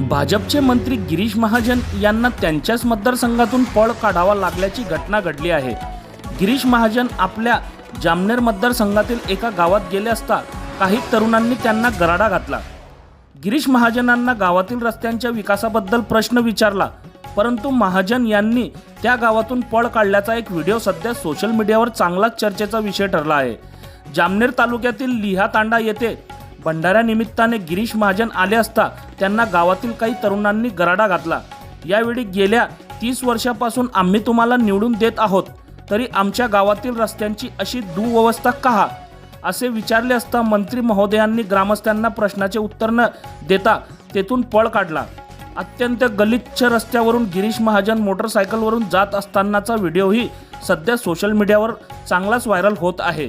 भाजपचे मंत्री गिरीश महाजन यांना त्यांच्याच मतदारसंघातून पळ काढावा लागल्याची घटना घडली आहे. गिरीश महाजन आपल्या जामनेर मतदारसंघातील एका गावात गेले असता काही तरुणांनी त्यांना गराडा घातला. गिरीश महाजनांना गावातील रस्त्यांच्या विकासाबद्दल प्रश्न विचारला परंतु महाजन यांनी त्या गावातून पळ काढल्याचा एक व्हिडिओ सध्या सोशल मीडियावर चांगलाच चर्चेचा विषय ठरला आहे. जामनेर तालुक्यातील लिहा तांडा येथे भंडाऱ्यानिमित्ताने गिरीश महाजन आले असता त्यांना गावातील काही तरुणांनी गराडा घातला. यावेळी गेल्या तीस वर्षापासून आम्ही तुम्हाला निवडून देत आहोत. तरी आमच्या गावातील रस्त्यांची अशी दुव्यवस्था का असे विचारले असता मंत्री महोदयांनी ग्रामस्थांना प्रश्नाचे उत्तर न देता तेथून पळ काढला. अत्यंत गलिच्छ रस्त्यावरून गिरीश महाजन मोटरसायकलवरून जात असतानाचा व्हिडिओही सध्या सोशल मीडियावर चांगलाच व्हायरल होत आहे.